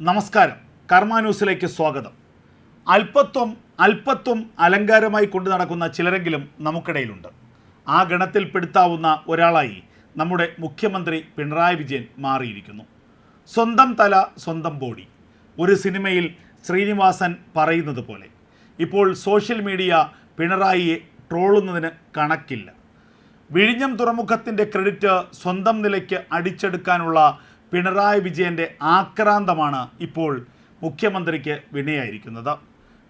നമസ്കാരം. കർമ്മ ന്യൂസിലേക്ക് സ്വാഗതം. അല്പത്വം അല്പത്വം അലങ്കാരമായി കൊണ്ടു നടക്കുന്ന ചിലരെങ്കിലും നമുക്കിടയിലുണ്ട്. ആ ഗണത്തിൽപ്പെടുത്താവുന്ന ഒരാളായി നമ്മുടെ മുഖ്യമന്ത്രി പിണറായി വിജയൻ മാറിയിരിക്കുന്നു. സ്വന്തം തല സ്വന്തം ബോഡി. ഒരു സിനിമയിൽ ശ്രീനിവാസൻ പറയുന്നത് പോലെ ഇപ്പോൾ സോഷ്യൽ മീഡിയ പിണറായിയെ ട്രോളുന്നതിന് കണക്കില്ല. വിഴിഞ്ഞം തുറമുഖത്തിന്റെ ക്രെഡിറ്റ് സ്വന്തം നിലയ്ക്ക് അടിച്ചെടുക്കാനുള്ള പിണറായി വിജയന്റെ ആക്രാന്തമാണ് ഇപ്പോൾ മുഖ്യമന്ത്രിക്ക് വിനയായിരിക്കുന്നത്.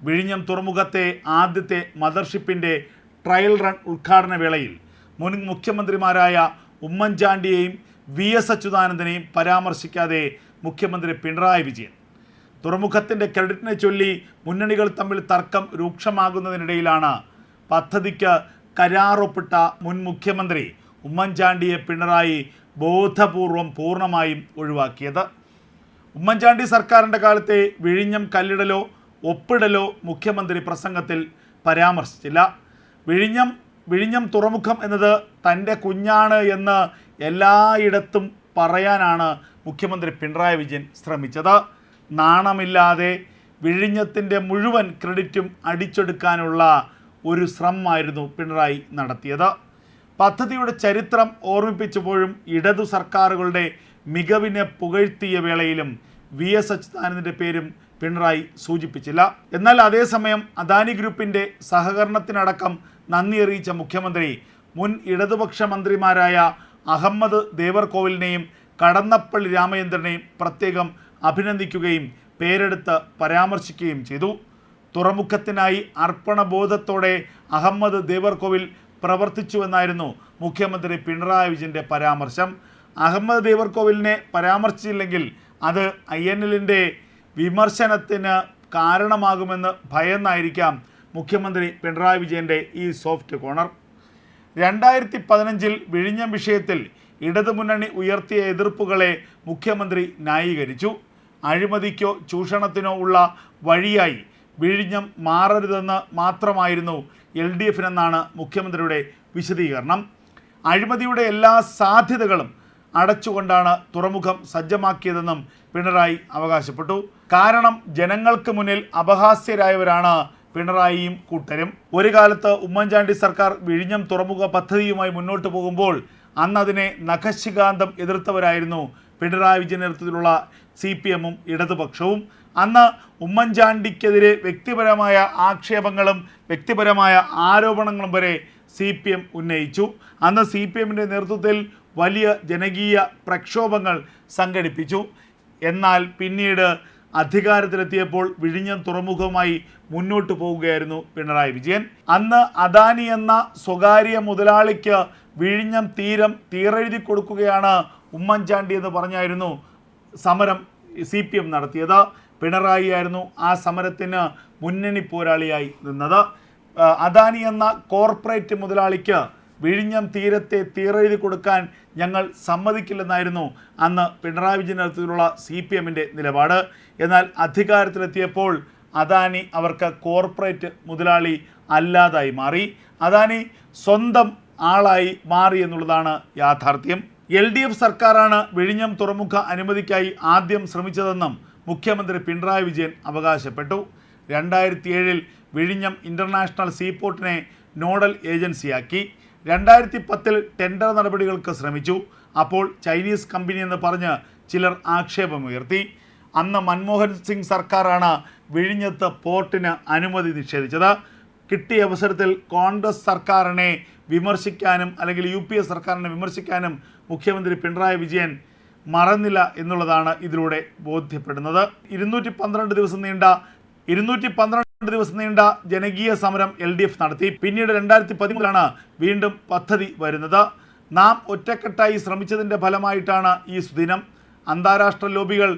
വിഴിഞ്ഞം തുറമുഖത്തെ ആദ്യത്തെ മദർഷിപ്പിന്റെ ട്രയൽ റൺ ഉദ്ഘാടന വേളയിൽ മുൻ മുഖ്യമന്ത്രിമാരായ ഉമ്മൻചാണ്ടിയെയും വി എസ് അച്യുതാനന്ദനെയും പരാമർശിക്കാതെ മുഖ്യമന്ത്രി പിണറായി വിജയൻ. തുറമുഖത്തിന്റെ ക്രെഡിറ്റിനെ ചൊല്ലി മുന്നണികൾ തമ്മിൽ തർക്കം രൂക്ഷമാകുന്നതിനിടയിലാണ് പദ്ധതിക്ക് കരാറൊപ്പിട്ട മുൻ മുഖ്യമന്ത്രി ഉമ്മൻചാണ്ടിയെ പിണറായി ബോധപൂർവം പൂർണമായും ഒഴിവാക്കിയത്. ഉമ്മൻചാണ്ടി സർക്കാരിന്റെ കാലത്തെ വിഴിഞ്ഞം കല്ലിടലോ ഒപ്പിടലോ മുഖ്യമന്ത്രി പ്രസംഗത്തിൽ പരാമർശിച്ചില്ല. വിഴിഞ്ഞം വിഴിഞ്ഞം തുറമുഖം എന്നത് തന്റെ കുഞ്ഞാണ് എന്ന് എല്ലായിടത്തും പറയാനാണ് മുഖ്യമന്ത്രി പിണറായി വിജയൻ ശ്രമിച്ചത്. നാണമില്ലാതെ വിഴിഞ്ഞത്തിന്റെ മുഴുവൻ ക്രെഡിറ്റും അടിച്ചെടുക്കാനുള്ള ഒരു ശ്രമമായിരുന്നു പിണറായി നടത്തിയത്. പദ്ധതിയുടെ ചരിത്രം ഓർമ്മിപ്പിച്ചപ്പോഴും ഇടതു സർക്കാരുകളുടെ മികവിനെ പുകഴ്ത്തിയ വേളയിലും വി എസ് അച്യുതാനന്ദന്റെ പേരും പിണറായി സൂചിപ്പിച്ചില്ല. എന്നാൽ അതേസമയം അദാനി ഗ്രൂപ്പിന്റെ സഹകരണത്തിനടക്കം നന്ദി അറിയിച്ച മുഖ്യമന്ത്രി മുൻ ഇടതുപക്ഷ മന്ത്രിമാരായ അഹമ്മദ് ദേവർകോവിലിനെയും കടന്നപ്പള്ളി രാമചന്ദ്രനെയും പ്രത്യേകം അഭിനന്ദിക്കുകയും പേരെടുത്ത് പരാമർശിക്കുകയും ചെയ്തു. തുറമുഖത്തിനായി അർപ്പണബോധത്തോടെ അഹമ്മദ് ദേവർകോവിൽ പ്രവർത്തിച്ചുവെന്നായിരുന്നു മുഖ്യമന്ത്രി പിണറായി വിജയന്റെ പരാമർശം. അഹമ്മദ് ദേവർകോവിലിനെ പരാമർശിച്ചില്ലെങ്കിൽ അത് ഐ എൻ എല്ലിന്റെ വിമർശനത്തിന് കാരണമാകുമെന്ന് ഭയന്നായിരിക്കാം മുഖ്യമന്ത്രി പിണറായി വിജയന്റെ ഈ സോഫ്റ്റ് കോണർ രണ്ടായിരത്തി പതിനഞ്ചിൽ വിഴിഞ്ഞം വിഷയത്തിൽ ഇടതുമുന്നണി ഉയർത്തിയ എതിർപ്പുകളെ മുഖ്യമന്ത്രി ന്യായീകരിച്ചു. അഴിമതിക്കോ ചൂഷണത്തിനോ ഉള്ള വഴിയായി വിഴിഞ്ഞം മാറരുതെന്ന് മാത്രമായിരുന്നു എൽ ഡി എഫിനെന്നാണ് മുഖ്യമന്ത്രിയുടെ വിശദീകരണം. അഴിമതിയുടെ എല്ലാ സാധ്യതകളും അടച്ചുകൊണ്ടാണ് തുറമുഖം സജ്ജമാക്കിയതെന്നും പിണറായി അവകാശപ്പെട്ടു. കാരണം ജനങ്ങൾക്ക് മുന്നിൽ അപഹാസ്യരായവരാണ് പിണറായിയും കൂട്ടരും. ഒരു കാലത്ത് ഉമ്മൻചാണ്ടി സർക്കാർ വിഴിഞ്ഞം തുറമുഖ പദ്ധതിയുമായി മുന്നോട്ട് പോകുമ്പോൾ അന്നതിനെ നഖശികാന്തം എതിർത്തവരായിരുന്നു പിണറായി വിജയൻ നേതൃത്വത്തിലുള്ള സി പി എമ്മും ഇടതുപക്ഷവും. അന്ന് ഉമ്മൻചാണ്ടിക്കെതിരെ വ്യക്തിപരമായ ആക്ഷേപങ്ങളും വ്യക്തിപരമായ ആരോപണങ്ങളും വരെ സി പി എം ഉന്നയിച്ചു. അന്ന് സി പി എമ്മിന്റെ നേതൃത്വത്തിൽ വലിയ ജനകീയ പ്രക്ഷോഭങ്ങൾ സംഘടിപ്പിച്ചു. എന്നാൽ പിന്നീട് അധികാരത്തിലെത്തിയപ്പോൾ വിഴിഞ്ഞം തുറമുഖവുമായി മുന്നോട്ട് പോവുകയായിരുന്നു പിണറായി വിജയൻ. അന്ന് അദാനി എന്ന സ്വകാര്യ മുതലാളിക്ക് വിഴിഞ്ഞം തീരം തീരെഴുതി കൊടുക്കുകയാണ് ഉമ്മൻചാണ്ടി എന്ന് പറഞ്ഞായിരുന്നു സമരം സി നടത്തിയത്. പിണറായി ആയിരുന്നു ആ സമരത്തിന് മുന്നണി പോരാളിയായി നിന്നത്. അദാനി എന്ന കോർപ്പറേറ്റ് മുതലാളിക്ക് വിഴിഞ്ഞം തീരത്തെ തീറെഴുതി കൊടുക്കാൻ ഞങ്ങൾ സമ്മതിക്കില്ലെന്നായിരുന്നു അന്ന് പിണറായി വിജയൻ നേതൃത്വത്തിലുള്ള സി പി എമ്മിന്റെ നിലപാട്. എന്നാൽ അധികാരത്തിലെത്തിയപ്പോൾ അദാനി അവർക്ക് കോർപ്പറേറ്റ് മുതലാളി അല്ലാതായി മാറി. അദാനി സ്വന്തം ആളായി മാറി എന്നുള്ളതാണ് യാഥാർത്ഥ്യം. എൽ ഡി എഫ് സർക്കാരാണ് വിഴിഞ്ഞം തുറമുഖ അനുമതിക്കായി ആദ്യം ശ്രമിച്ചതെന്നും മുഖ്യമന്ത്രി പിണറായി വിജയൻ അവകാശപ്പെട്ടു. രണ്ടായിരത്തി ഏഴിൽ വിഴിഞ്ഞം ഇന്റർനാഷണൽ സീപോർട്ടിനെ നോഡൽ ഏജൻസിയാക്കി. രണ്ടായിരത്തി പത്തിൽ ടെൻഡർ നടപടികൾക്ക് ശ്രമിച്ചു. അപ്പോൾ ചൈനീസ് കമ്പനി എന്ന് പറഞ്ഞ് ചിലർ ആക്ഷേപമുയർത്തി. അന്ന് മൻമോഹൻ സിംഗ് സർക്കാരാണ് വിഴിഞ്ഞത്ത് പോർട്ടിന് അനുമതി നിഷേധിച്ചത്. കിട്ടിയ അവസരത്തിൽ കോൺഗ്രസ് സർക്കാരിനെ വിമർശിക്കാനും അല്ലെങ്കിൽ യു സർക്കാരിനെ വിമർശിക്കാനും മുഖ്യമന്ത്രി പിണറായി വിജയൻ മറന്നില്ല എന്നുള്ളതാണ് ഇതിലൂടെ ബോധ്യപ്പെടുന്നത്. ഇരുന്നൂറ്റി പന്ത്രണ്ട് ദിവസം നീണ്ട ഇരുന്നൂറ്റി പന്ത്രണ്ട് ദിവസം നീണ്ട ജനകീയ സമരം എൽ ഡി എഫ് നടത്തി. പിന്നീട് രണ്ടായിരത്തി പതിമൂന്നിലാണ് വീണ്ടും പദ്ധതി വരുന്നത്. നാം ഒറ്റക്കെട്ടായി ശ്രമിച്ചതിന്റെ ഫലമായിട്ടാണ് ഈ സുദിനം. അന്താരാഷ്ട്ര ലോബികൾ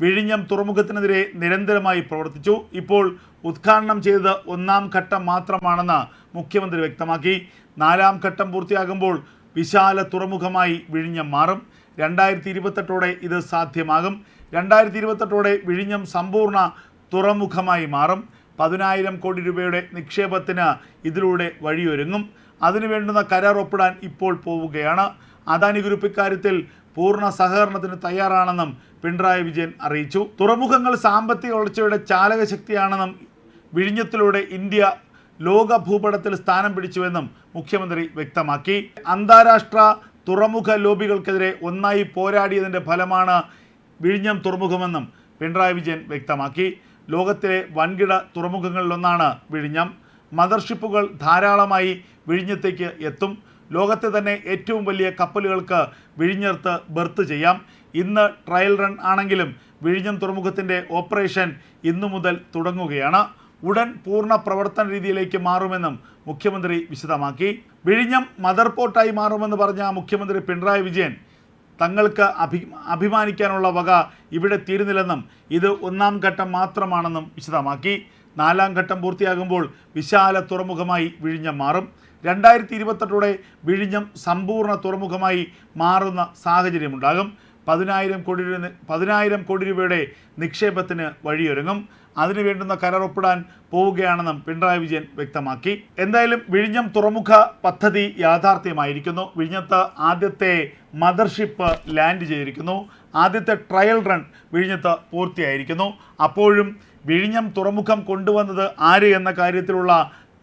വിഴിഞ്ഞം തുറമുഖത്തിനെതിരെ നിരന്തരമായി പ്രവർത്തിച്ചു. ഇപ്പോൾ ഉദ്ഘാടനം ചെയ്തത് ഒന്നാം ഘട്ടം മാത്രമാണെന്ന് മുഖ്യമന്ത്രി വ്യക്തമാക്കി. നാലാം ഘട്ടം പൂർത്തിയാകുമ്പോൾ വിശാല തുറമുഖമായി വിഴിഞ്ഞം മാറും. രണ്ടായിരത്തി ഇരുപത്തെട്ടോടെ ഇത് സാധ്യമാകും. രണ്ടായിരത്തി ഇരുപത്തെട്ടോടെ വിഴിഞ്ഞം സമ്പൂർണ തുറമുഖമായി മാറും. പതിനായിരം കോടി രൂപയുടെ നിക്ഷേപത്തിന് ഇതിലൂടെ വഴിയൊരുങ്ങും. അതിനു വേണ്ടുന്ന കരാർ ഒപ്പിടാൻ ഇപ്പോൾ പോവുകയാണ്. അദാനി ഗ്രൂപ്പ് ഇക്കാര്യത്തിൽ പൂർണ സഹകരണത്തിന് തയ്യാറാണെന്നും പിണറായി വിജയൻ അറിയിച്ചു. തുറമുഖങ്ങൾ സാമ്പത്തിക വളർച്ചയുടെ ചാലകശക്തിയാണെന്നും വിഴിഞ്ഞത്തിലൂടെ ഇന്ത്യ ലോക ഭൂപടത്തിൽ സ്ഥാനം പിടിച്ചുവെന്നും മുഖ്യമന്ത്രി വ്യക്തമാക്കി. അന്താരാഷ്ട്ര തുറമുഖ ലോബികൾക്കെതിരെ ഒന്നായി പോരാടിയതിന്റെ ഫലമാണ് വിഴിഞ്ഞം തുറമുഖമെന്നും പിണറായി വിജയൻ വ്യക്തമാക്കി. ലോകത്തിലെ വൻകിട തുറമുഖങ്ങളിലൊന്നാണ് വിഴിഞ്ഞം. മദർഷിപ്പുകൾ ധാരാളമായി വിഴിഞ്ഞത്തേക്ക് എത്തും. ലോകത്തെ തന്നെ ഏറ്റവും വലിയ കപ്പലുകൾക്ക് വിഴിഞ്ഞർത്ത് ബർത്ത് ചെയ്യാം. ഇന്ന് ട്രയൽ റൺ ആണെങ്കിലും വിഴിഞ്ഞം തുറമുഖത്തിന്റെ ഓപ്പറേഷൻ ഇന്നു മുതൽ തുടങ്ങുകയാണ്. ഉടൻ പൂർണ പ്രവർത്തന രീതിയിലേക്ക് മാറുമെന്നും മുഖ്യമന്ത്രി വിശദമാക്കി. വിഴിഞ്ഞം മദർ പോർട്ടായി മാറുമെന്ന് പറഞ്ഞ മുഖ്യമന്ത്രി പിണറായി വിജയൻ തങ്ങൾക്ക് അഭി അഭിമാനിക്കാനുള്ള വക ഇവിടെ തീരുന്നില്ലെന്നും ഇത് ഒന്നാം ഘട്ടം മാത്രമാണെന്നും വിശദമാക്കി. നാലാം ഘട്ടം പൂർത്തിയാകുമ്പോൾ വിശാല തുറമുഖമായി വിഴിഞ്ഞം മാറും. രണ്ടായിരത്തി ഇരുപത്തെട്ടോടെ വിഴിഞ്ഞം സമ്പൂർണ തുറമുഖമായി മാറുന്ന സാഹചര്യമുണ്ടാകും. പതിനായിരം കോടി പതിനായിരം കോടി രൂപയുടെ നിക്ഷേപത്തിന് വഴിയൊരുങ്ങും. അതിനു വേണ്ടുന്ന കരാർ പോവുകയാണെന്നും പിണറായി വിജയൻ വ്യക്തമാക്കി. എന്തായാലും വിഴിഞ്ഞം തുറമുഖ പദ്ധതി യാഥാർത്ഥ്യമായിരിക്കുന്നു. വിഴിഞ്ഞത്ത് ആദ്യത്തെ മദർഷിപ്പ് ലാൻഡ് ചെയ്തിരിക്കുന്നു. ആദ്യത്തെ ട്രയൽ റൺ വിഴിഞ്ഞത്ത് പൂർത്തിയായിരിക്കുന്നു. അപ്പോഴും വിഴിഞ്ഞം തുറമുഖം കൊണ്ടുവന്നത് ആര് എന്ന കാര്യത്തിലുള്ള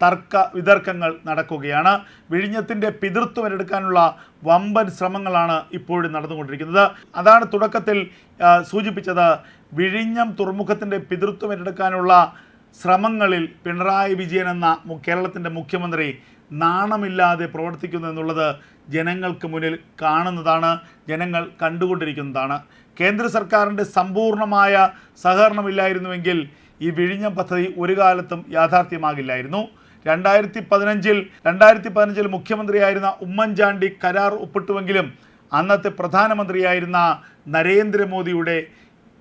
തർക്ക വിതർക്കങ്ങൾ നടക്കുകയാണ്. വിഴിഞ്ഞത്തിന്റെ പിതൃത്വം ഏറ്റെടുക്കാനുള്ള വമ്പൻ ശ്രമങ്ങളാണ് ഇപ്പോഴും നടന്നുകൊണ്ടിരിക്കുന്നത്. അതാണ് തുടക്കത്തിൽ സൂചിപ്പിച്ചത്. വിഴിഞ്ഞം തുറമുഖത്തിന്റെ പിതൃത്വം ഏറ്റെടുക്കാനുള്ള ശ്രമങ്ങളിൽ പിണറായി വിജയൻ എന്ന കേരളത്തിന്റെ മുഖ്യമന്ത്രി നാണമില്ലാതെ പ്രവർത്തിക്കുന്നു എന്നുള്ളത് ജനങ്ങൾക്ക് മുന്നിൽ കാണുന്നതാണ് ജനങ്ങൾ കണ്ടുകൊണ്ടിരിക്കുന്നതാണ്. കേന്ദ്ര സർക്കാരിന്റെ സമ്പൂർണമായ സഹകരണമില്ലായിരുന്നുവെങ്കിൽ ഈ വിഴിഞ്ഞം പദ്ധതി ഒരു കാലത്തും യാഥാർത്ഥ്യമാകില്ലായിരുന്നു. രണ്ടായിരത്തി പതിനഞ്ചിൽ രണ്ടായിരത്തി പതിനഞ്ചിൽ മുഖ്യമന്ത്രിയായിരുന്ന ഉമ്മൻചാണ്ടി കരാർ ഒപ്പിട്ടുവെങ്കിലും അന്നത്തെ പ്രധാനമന്ത്രിയായിരുന്ന നരേന്ദ്രമോദിയുടെ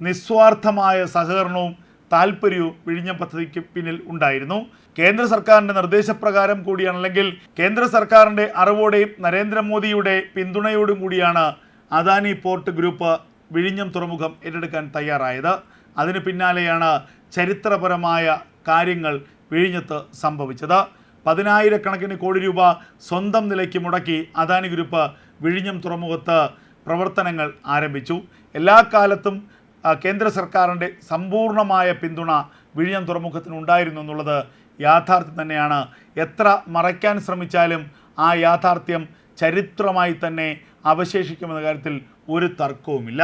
നിസ്വാർത്ഥമായ സഹകരണവും താല്പര്യവും വിഴിഞ്ഞ പദ്ധതിക്ക് പിന്നിൽ ഉണ്ടായിരുന്നു. കേന്ദ്ര സർക്കാരിന്റെ നിർദ്ദേശപ്രകാരം കൂടിയാണ് അല്ലെങ്കിൽ കേന്ദ്ര സർക്കാരിന്റെ അറിവോടെയും നരേന്ദ്രമോദിയുടെ പിന്തുണയോടും കൂടിയാണ് അദാനി പോർട്ട് ഗ്രൂപ്പ് വിഴിഞ്ഞം തുറമുഖം ഏറ്റെടുക്കാൻ തയ്യാറായത്. അതിന് പിന്നാലെയാണ് ചരിത്രപരമായ കാര്യങ്ങൾ വിഴിഞ്ഞത്ത് സംഭവിച്ചത്. പതിനായിരക്കണക്കിന് കോടി രൂപ സ്വന്തം നിലയ്ക്ക് മുടക്കി അദാനി ഗ്രൂപ്പ് വിഴിഞ്ഞം തുറമുഖത്ത് പ്രവർത്തനങ്ങൾ ആരംഭിച്ചു. എല്ലാ കാലത്തും കേന്ദ്ര സർക്കാരിന്റെ സമ്പൂർണമായ പിന്തുണ വിഴിഞ്ഞം തുറമുഖത്തിന് ഉണ്ടായിരുന്നു എന്നുള്ളത് യാഥാർത്ഥ്യം തന്നെയാണ്. എത്ര മറയ്ക്കാൻ ശ്രമിച്ചാലും ആ യാഥാർത്ഥ്യം ചരിത്രമായി തന്നെ അവശേഷിക്കുമെന്ന കാര്യത്തിൽ ഒരു തർക്കവുമില്ല.